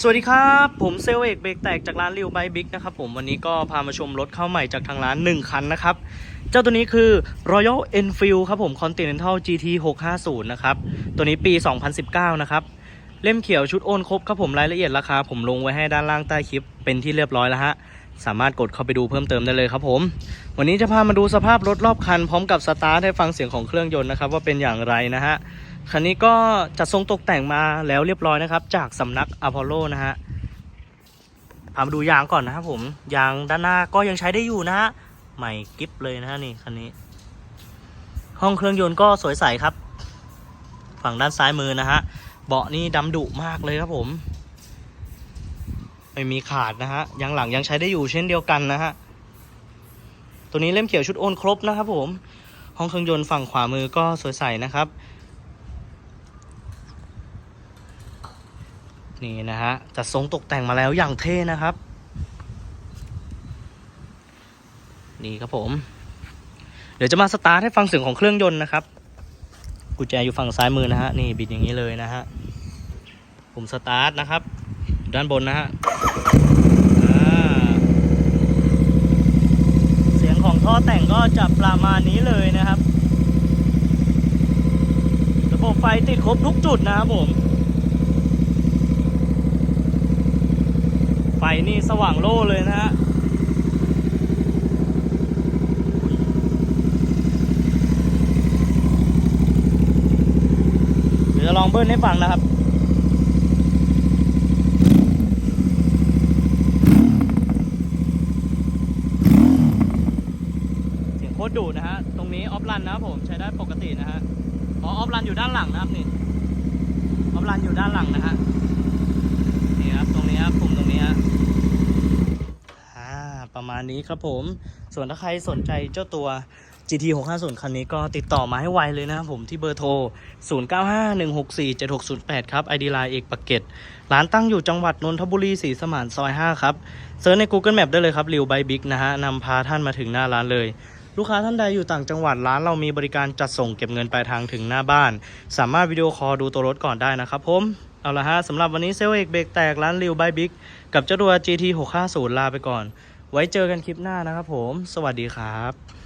สวัสดีครับ ผมเซลเอกเบรกแตกจากร้านริวไบบิ๊กนะครับผมวันนี้ก็พามาชมรถเข้าใหม่จากทางร้าน 1 คันนะครับ เจ้าตัวนี้คือ Royal Enfield ครับผม Continental GT 650 นะครับ ตัวนี้ปี 2019 นะครับ เล่มเขียวชุดโอนครบครับผมรายละเอียดราคา ผมลงไว้ให้ด้านล่างใต้คลิปเป็นที่เรียบร้อยแล้วฮะ สามารถกดเข้าไปดูเพิ่มเติมได้เลยครับผม วันนี้จะพามาดูสภาพรถรอบคัน พร้อมกับสตาร์ทให้ฟังเสียงของเครื่องยนต์นะครับว่าเป็นอย่างไรนะฮะ คันนี้ก็จัดทรงตกแต่งมาแล้วเรียบร้อยนะครับ จากสำนักอพอลโลนะฮะพามาดูยางก่อนนะครับผมยางด้านหน้าก็ยังใช้ได้อยู่นะฮะใหม่กิฟเลยนะฮะนี่คันนี้ ห้องเครื่องยนต์ก็สวยใสครับ ฝั่งด้านซ้ายมือนะฮะเบาะนี่ดำดุมากเลยครับผม ไม่มีขาดนะฮะยางหลังยังใช้ได้อยู่เช่นเดียวกันนะฮะตัวนี้เล่มเขียวชุดโอนครบนะครับผม ห้องเครื่องยนต์ฝั่งขวามือก็สวยใสนะครับ นี่นะฮะจัดทรงตกแต่งมาแล้วอย่างเท่นะครับ นี่ครับผม เดี๋ยวจะมาสตาร์ทให้ฟังเสียงของเครื่องยนต์นะครับกุญแจอยู่ฝั่งซ้ายมือนะฮะนี่บิดอย่างนี้เลยนะฮะผมสตาร์ทนะครับ ด้านบนนะฮะเสียงของท่อแต่งก็จะประมาณนี้เลยนะครับ ระบบไฟติดครบทุกจุดนะครับผม ไฟ นี่สว่างโล่เลยนะฮะเดี๋ยวจะลองเบิ้ลให้ฟังนะครับเสียงโคตรดุนะฮะ ตรงนี้ออฟรันนะครับผมใช้ได้ปกตินะฮะอ๋อออฟรันอยู่ด้านหลังนะครับนี่ออฟรันอยู่ด้านหลังนะฮะ นี่ครับตรงนี้ครับปุ่มตรงนี้ฮะอ่า ประมาณนี้ครับผม ส่วนถ้าใครสนใจเจ้าตัว GT 650คันนี้ก็ติดต่อมาให้ไวเลยนะครับผมที่เบอร์โทร 0951647608 ครับ ID Line เอกปากเกร็ดร้านตั้งอยู่จังหวัดนนทบุรีศรีสมานซอย 5 ครับเซิร์ชใน Google Map ได้เลยครับริวไบบิ๊กนะฮะนำพาท่านมาถึงหน้าร้านเลยลูกค้าท่านใดอยู่ต่างจังหวัดร้านเรามีบริการจัดส่งเก็บเงินปลายทางถึงหน้าบ้าน สามารถวิดีโอคอลดูตัวรถก่อนได้นะครับผมเอาละฮะสำหรับวันนี้เซลลเอกเบรกแตกร้านริวไบบิ๊กกับเจ้าตัว GT 650ลาไปก่อน ไว้เจอกันคลิปหน้านะครับผม สวัสดีครับ